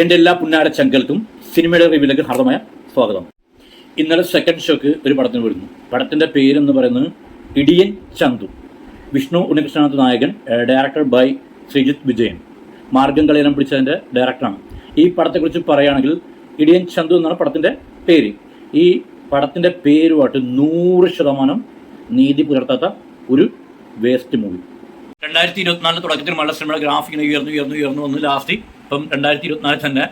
എന്റെ എല്ലാ പുന്നാര ചങ്കൽക്കും സിനിമയുടെ റിവ്യൂലേക്ക് ഹാർദമായ സ്വാഗതം. ഇന്നലെ സെക്കൻഡ് ഷോക്ക് ഒരു പടത്തിന് വരുന്നു പടത്തിന്റെ പേരെന്ന് പറയുന്നത് ഇടിയൻ ചന്തു. വിഷ്ണു ഉണ്ണികൃഷ്ണനാഥ് നായകൻ ഡയറക്ടർ ബൈ ശ്രീജിത്ത് വിജയൻ. മാർഗം കളിയനം പിടിച്ചതിന്റെ ഡയറക്ടറാണ് ഈ പടത്തെക്കുറിച്ച് പറയുകയാണെങ്കിൽ ഇടിയൻ ചന്തു എന്നാണ് പടത്തിന്റെ പേര്. ഈ പടത്തിന്റെ പേരുമായിട്ട് നൂറ് ശതമാനം നീതി പുലർത്താത്ത ഒരു വേസ്റ്റ് മൂവി രണ്ടായിരത്തി ഇരുപത്തിനാലിന് തുടക്കത്തിൽ മഴ സിനിമയുടെ ഗ്രാഫിക് ഇങ്ങനെ ഉയർന്നു ഉയർന്നു ഉയർന്നു വന്ന് ലാസ്റ്റ് ഇപ്പം രണ്ടായിരത്തി ഇരുപത്തിനാലിൽ തന്നെ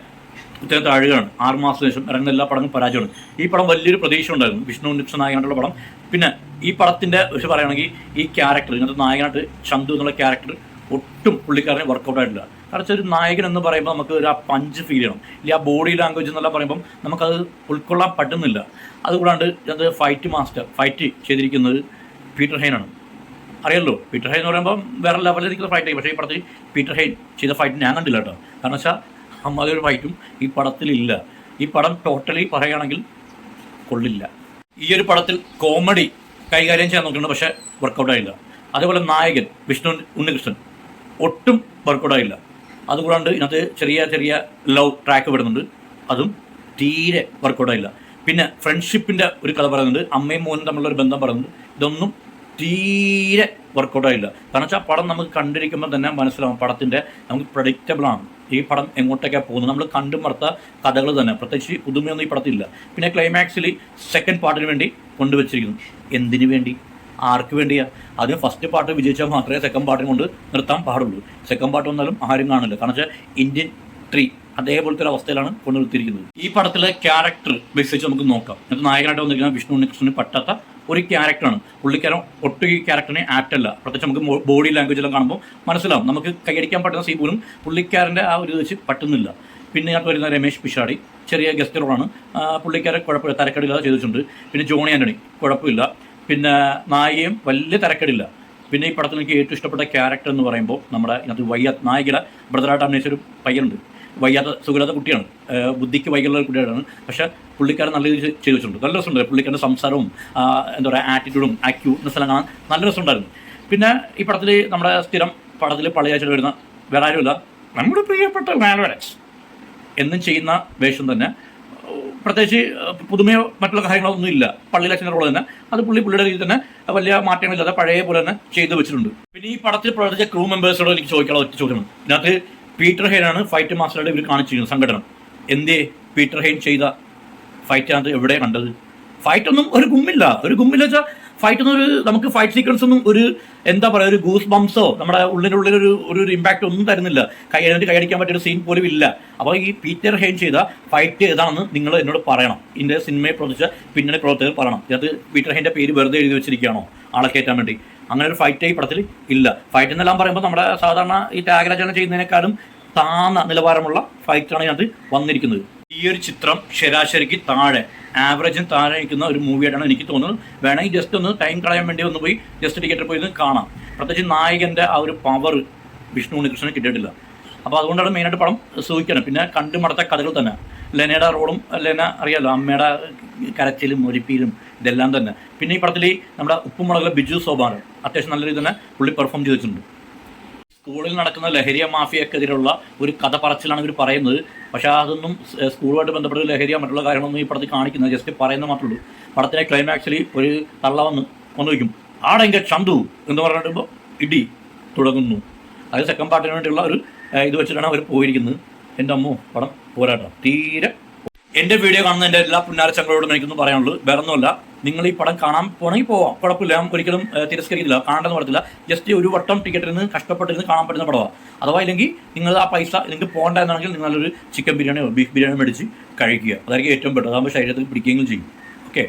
ഇത്തരം താഴുകയാണ്. ആറ് മാസത്തിന് ശേഷം ഇറങ്ങുന്ന എല്ലാ പടങ്ങളും പരാജയമാണ്. ഈ പടം വലിയൊരു പ്രതീക്ഷ ഉണ്ടായിരുന്നു. വിഷ്ണു നിപ്സ നായകനായിട്ടുള്ള പടം. പിന്നെ ഈ പടത്തിന്റെ പക്ഷെ പറയുകയാണെങ്കിൽ ഈ ക്യാരക്ടർ ഇങ്ങനത്തെ നായകനായിട്ട് ചന്തു എന്നുള്ള ക്യാരക്ടർ ഒട്ടും പുള്ളിക്കാരനെ വർക്കൗട്ട് ആയിട്ടില്ല. വെച്ചാൽ ഒരു നായകൻ എന്ന് പറയുമ്പോൾ നമുക്ക് ഒരു ആ പഞ്ച് ഫീൽ ചെയ്യണം. ഇല്ല ആ ബോഡി ലാംഗ്വേജ് എന്നെല്ലാം പറയുമ്പം നമുക്കത് ഉൾക്കൊള്ളാൻ പറ്റുന്നില്ല. അതുകൂടാണ്ട് അത് ഫൈറ്റ് മാസ്റ്റർ ഫൈറ്റ് ചെയ്തിരിക്കുന്നത് പീറ്റർ ഹെയ്നാണ്. അറിയാലോ പീറ്റർ ഹൈൻ എന്ന് പറയുമ്പോൾ വേറെ ലെവലിൽ നിൽക്കുന്ന ഫൈറ്റ് പക്ഷേ ഈ പടത്തിൽ പീറ്റർ ഹൈൻ ചെയ്ത ഫൈറ്റ് ഞാൻ കണ്ടില്ല കേട്ടോ. കാരണം വെച്ചാൽ അമ്മാതിരി ഒരു ഫൈറ്റും ഈ പടത്തിലില്ല. ഈ പടം ടോട്ടലി പറയുകയാണെങ്കിൽ കൊള്ളില്ല. ഈ ഒരു പടത്തിൽ കോമഡി കൈകാര്യം ചെയ്യാൻ നോക്കുന്നുണ്ട് പക്ഷേ വർക്കൗട്ട് ആയില്ല. അതേപോലെ നായകൻ വിഷ്ണു ഉണ്ണികൃഷ്ണൻ ഒട്ടും വർക്കൗട്ട് ആയില്ല. അതുകൂടാണ്ട് ഇതിനകത്ത് ചെറിയ ചെറിയ ലവ് ട്രാക്ക് വരുന്നുണ്ട്. അതും തീരെ വർക്കൗട്ട് ആയില്ല. പിന്നെ ഫ്രണ്ട്ഷിപ്പിന്റെ ഒരു കഥ പറയുന്നുണ്ട്. അമ്മയും മോനും തമ്മിലുള്ള ഒരു ബന്ധം പറയുന്നുണ്ട്. ഇതൊന്നും തീരെ വർക്കൗട്ട് ആയില്ല. കാരണം വെച്ചാൽ പടം നമുക്ക് കണ്ടിരിക്കുമ്പോൾ തന്നെ മനസ്സിലാവും പടത്തിന്റെ നമുക്ക് പ്രഡിക്റ്റബിൾ ആണ്. ഈ പടം എങ്ങോട്ടേക്കാണ് പോകുന്നത്? നമ്മൾ കണ്ടും മറുത്ത കഥകൾ തന്നെ. പ്രത്യേകിച്ച് പുതുമയൊന്നും ഈ പടത്തില്ല. പിന്നെ ക്ലൈമാക്സിൽ സെക്കൻഡ് പാർട്ടിന് വേണ്ടി കൊണ്ടുവച്ചിരിക്കുന്നു. എന്തിനു വേണ്ടി? ആർക്ക് വേണ്ടിയാ? ആദ്യം ഫസ്റ്റ് പാർട്ട് വിജയിച്ചാൽ മാത്രമേ സെക്കൻഡ് പാർട്ടിനെ കൊണ്ട് നിർത്താൻ പാടുള്ളൂ. സെക്കൻഡ് പാർട്ട് വന്നാലും ആരും കാണില്ല കാരണം വെച്ചാൽ ഇന്ത്യൻ ത്രീ അതേപോലത്തെ ഒരു അവസ്ഥയിലാണ് കൊണ്ടുനിർത്തിയിരിക്കുന്നത് ഈ പടത്തിലെ ക്യാരക്ടർ ബേസ് നമുക്ക് നോക്കാം. എന്നിട്ട് നായകനായിട്ട് വന്നിരിക്കുന്ന വിഷ്ണു ഉണ്ണികൃഷ്ണന് പറ്റാത്ത ഒരു ക്യാരക്ടറാണ് പുള്ളിക്കാരൻ ഒട്ടും ഈ ക്യാരക്ടറിനെ ആപ്റ്റ് അല്ല. പ്രത്യേകിച്ച് നമുക്ക് ബോഡി ലാംഗ്വേജ് എല്ലാം കാണുമ്പോൾ മനസ്സിലാവും. നമുക്ക് കൈയടിക്കാൻ പറ്റുന്ന സീ പോലും പുള്ളിക്കാരന്റെ ആ ഒരു വെച്ച് പറ്റുന്നില്ല. പിന്നെ ഞാൻ വരുന്ന രമേശ് പിഷാടി ചെറിയ ഗസ്റ്റ് റോളാണ് പുള്ളിക്കാരെ കുഴപ്പമില്ല. തരക്കടില്ലാതെ ചെയ്തിട്ടുണ്ട്. പിന്നെ ജോണി ആന്റണി കുഴപ്പമില്ല. പിന്നെ നായികയും വലിയ തരക്കടില്ല. പിന്നെ ഈ പടത്തിൽ എനിക്ക് ഏറ്റവും ഇഷ്ടപ്പെട്ട ക്യാരക്ടർ എന്ന് പറയുമ്പോൾ നമ്മുടെ ഇതിനകത്ത് വയ്യ നായികയുടെ ബ്രദറായിട്ട് അഭിനയിച്ചൊരു പയ്യനുണ്ട്. വയ്യാത്ത സുഖമില്ലാത്ത കുട്ടിയാണ്. ബുദ്ധിക്ക് വൈകല്യമുള്ള കുട്ടിയാണ് പക്ഷേ പുള്ളിക്കാരൻ നല്ല രീതിയിൽ ചെയ്തു വെച്ചിട്ടുണ്ട് നല്ല രസമുണ്ട്. പുള്ളിക്കാരന്റെ സംസാരവും എന്താ പറയുക ആറ്റിറ്റ്യൂഡും ആക്യൂട്ട്നെസ് എല്ലാം കാണാൻ നല്ല രസമുണ്ടായിരുന്നു. പിന്നെ ഈ പടത്തിൽ നമ്മുടെ സ്ഥിരം പടത്തിൽ പള്ളിയാഴ്ച വരുന്ന വേറെ ആരുമില്ല. നമ്മുടെ പ്രിയപ്പെട്ട മാലവരൻസ് എന്നും ചെയ്യുന്ന വേഷം തന്നെ. പ്രത്യേകിച്ച് പുതുമയോ മറ്റുള്ള കാര്യങ്ങളോ ഒന്നും ഇല്ല. പള്ളിയിലെ അച്ഛന്റെ റോൾ തന്നെ. അത് പുള്ളി പുള്ളിയുടെ രീതിയിൽ തന്നെ വലിയ മാറ്റങ്ങളില്ലാതെ പഴയ പോലെ തന്നെ ചെയ്തു വെച്ചിട്ടുണ്ട്. പിന്നെ ഈ പടത്തിൽ പ്രവർത്തിച്ച ക്രൂ മെമ്പേഴ്സിനോട് എനിക്ക് ചോദിക്കാനുള്ള ഒറ്റ ചോദ്യമാണ്. ഇതിനകത്ത് പീറ്റർ ഹെയ്നാണ് ഫൈറ്റ് മാസ്റ്ററുടെ ഇവർ കാണിച്ചിരിക്കുന്നത് സംഘടന. എന്തേ പീറ്റർ ഹെയ്ൻ ചെയ്ത ഫൈറ്റിനകത്ത് എവിടെ കണ്ടത്? ഫൈറ്റ് ഒന്നും ഒരു ഗുമ്മില്ല. ഒരു ഗുമ്മില്ല വെച്ചാൽ ഫൈറ്റ് ഒന്നും ഒരു നമുക്ക് ഫൈറ്റ് സീക്വൻസ് ഒന്നും ഒരു എന്താ പറയുക ഒരു ഗൂസ് ബംസോ നമ്മുടെ ഉള്ളിനുള്ളിൽ ഒരു ഒരു ഇമ്പാക്റ്റ് ഒന്നും തരുന്നില്ല. കൈ എന്നിട്ട് കൈയടിക്കാൻ പറ്റിയൊരു സീൻ പോലും ഇല്ല. അപ്പോൾ ഈ പീറ്റർ ഹെയ്ൻ ചെയ്ത ഫൈറ്റ് ഏതാണെന്ന് നിങ്ങൾ എന്നോട് പറയണം. ഇതിന്റെ സിനിമയെ പ്രവർത്തിച്ച പിന്നണി പ്രവർത്തകർ പറയണം. ഇതിനകത്ത് പീറ്റർ ഹെയ്ന്റെ പേര് വെറുതെ എഴുതി വെച്ചിരിക്കുകയാണോ? ആളെ കയറ്റാൻ വേണ്ടി. അങ്ങനെ ഒരു ഫൈറ്റ് ഈ പടത്തിൽ ഇല്ല. ഫൈറ്റ് എന്നെല്ലാം പറയുമ്പോൾ നമ്മുടെ സാധാരണ ഈ ത്യാഗരാജന ചെയ്യുന്നതിനേക്കാളും താന്ന നിലവാരമുള്ള ഫൈറ്റാണ് ഇതിനകത്ത് വന്നിരിക്കുന്നത്. ഈ ഒരു ചിത്രം ശരാശരിക്ക് താഴെ ആവറേജിന് താഴെ നിൽക്കുന്ന ഒരു മൂവിയായിട്ടാണ് എനിക്ക് തോന്നുന്നത്. വേണമെങ്കിൽ ജസ്റ്റ് ഒന്ന് ടൈം കളയാൻ വേണ്ടി ഒന്ന് പോയി ജസ്റ്റ് ടിക്കറ്റ് പോയി ഒന്ന് കാണാം. പ്രത്യേകിച്ച് നായകന്റെ ആ ഒരു പവർ വിഷ്ണു ഉണ്ണികൃഷ്ണന് കിട്ടിയിട്ടില്ല. അപ്പോൾ അതുകൊണ്ടാണ് മെയിനായിട്ട് പടം സൂചിക്കണം പിന്നെ കണ്ടു മടത്ത കഥകൾ തന്നെ. ലെനയുടെ റോളും ലെന അറിയാലോ അമ്മയുടെ കരച്ചിലും ഒരുപ്പിയിലും ഇതെല്ലാം തന്നെ. പിന്നെ ഈ പടത്തിൽ നമ്മുടെ ഉപ്പുമുളകിലെ ബിജു സോബാൻ അത്യാവശ്യം നല്ല രീതി തന്നെ പുള്ളി പെർഫോം ചെയ്തിട്ടുണ്ട്. സ്കൂളിൽ നടക്കുന്ന ലഹരിയ മാഫിയക്കെതിരെയുള്ള ഒരു കഥ പറച്ചിലാണ് ഇവർ പറയുന്നത്. പക്ഷേ അതൊന്നും സ്കൂളുമായിട്ട് ബന്ധപ്പെട്ട ലഹരിയ മറ്റുള്ള കാര്യങ്ങളൊന്നും ഈ പടത്തിൽ കാണിക്കുന്നത് ജസ്റ്റ് പറയുന്നത് മാത്രമേ ഉള്ളൂ. പടത്തിലെ ക്ലൈമാക്സിൽ ഒരു തള്ള വന്ന് വന്നു വയ്ക്കും. ആടെങ്കിൽ ചന്തു എന്ന് പറഞ്ഞിട്ട് ഇടി തുടങ്ങുന്നു. അത് സെക്കൻഡ് പാർട്ടിന് വേണ്ടിയുള്ള ഒരു ഇത് വെച്ചിട്ടാണ് അവർ പോയിരിക്കുന്നത്. എന്റെ അമ്മോ പടം പോരാട്ടം. തീരെ എന്റെ വീഡിയോ കാണുന്ന എന്റെ എല്ലാ പുന്നാരച്ചങ്ങളോടും എനിക്കൊന്നും പറയാനുള്ളൂ വേറെ ഒന്നുമല്ല നിങ്ങൾ ഈ പടം കാണാൻ പോണെങ്കിൽ പോവാം. കുഴപ്പമില്ല. ഞാൻ ഒരിക്കലും തിരസ്കരിക്കില്ല കാണണമെന്ന് പറയത്തില്ല. ജസ്റ്റ് ഒരു വട്ടം ടിക്കറ്റിന് കഷ്ടപ്പെട്ടിരുന്ന് കാണാൻ പറ്റുന്ന പടമാണ് അഥവാ ഇല്ലെങ്കിൽ നിങ്ങൾ ആ പൈസ നിങ്ങൾക്ക് പോകണ്ട എന്നാണെങ്കിൽ നിങ്ങൾ നല്ലൊരു ചിക്കൻ ബിരിയാണിയോ ബീഫ് ബിരിയാണിയോ മേടിച്ച് കഴിക്കുക. അതായിരിക്കും ഏറ്റവും ബെറ്റർ അതാകുമ്പോൾ ശരീരത്തിൽ പിടിക്കുകയും ചെയ്യും. ഓക്കെ